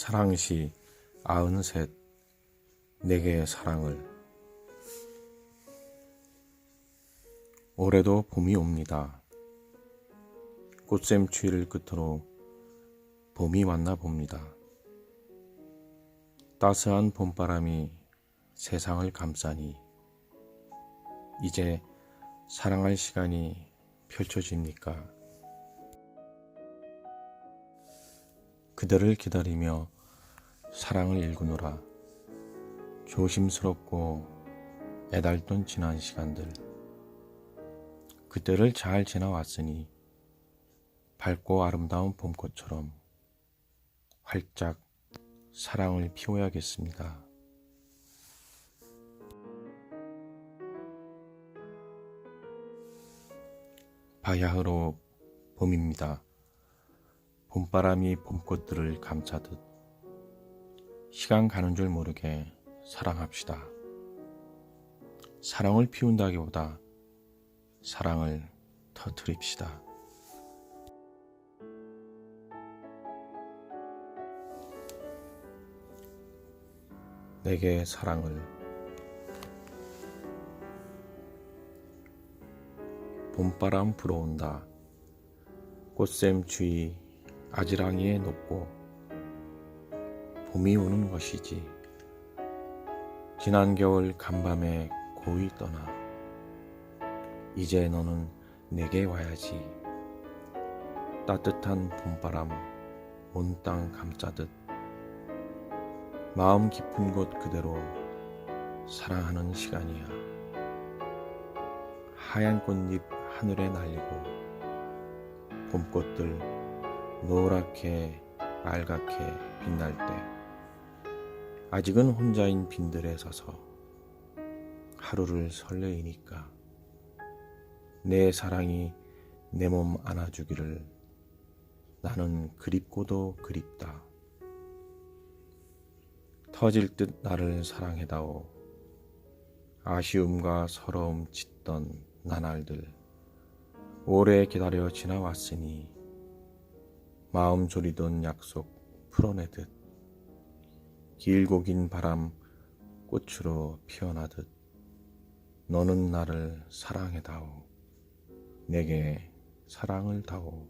사랑시 아흔셋 내게 사랑을 올해도 봄이 옵니다. 꽃샘 추위를 끝으로 봄이 왔나 봅니다. 따스한 봄바람이 세상을 감싸니 이제 사랑할 시간이 펼쳐집니까? 그대를 기다리며 사랑을 일구노라 조심스럽고 애달던 지난 시간들 그때를 잘 지나왔으니 밝고 아름다운 봄꽃처럼 활짝 사랑을 피워야겠습니다. 바야흐로 봄입니다. 봄바람이 봄꽃들을 감싸듯 시간 가는 줄 모르게 사랑합시다. 사랑을 피운다기보다 사랑을 터트립시다. 내게 사랑을 봄바람 불어온다. 꽃샘 주위 아지랑이에 높고 봄이 오는 것이지. 지난 겨울 간밤에 고이 떠나 이제 너는 내게 와야지. 따뜻한 봄바람 온 땅 감싸듯 마음 깊은 곳 그대로 사랑하는 시간이야. 하얀 꽃잎 하늘에 날리고 봄꽃들 노랗게 빨갛게 빛날 때 아직은 혼자인 빈들에 서서 하루를 설레이니까 내 사랑이 내 몸 안아주기를 나는 그립고도 그립다. 터질 듯 나를 사랑해다오. 아쉬움과 서러움 짙던 나날들 오래 기다려 지나왔으니 마음 졸이던 약속 풀어내듯 길고 긴 바람 꽃으로 피어나듯 너는 나를 사랑해다오. 내게 사랑을 다오.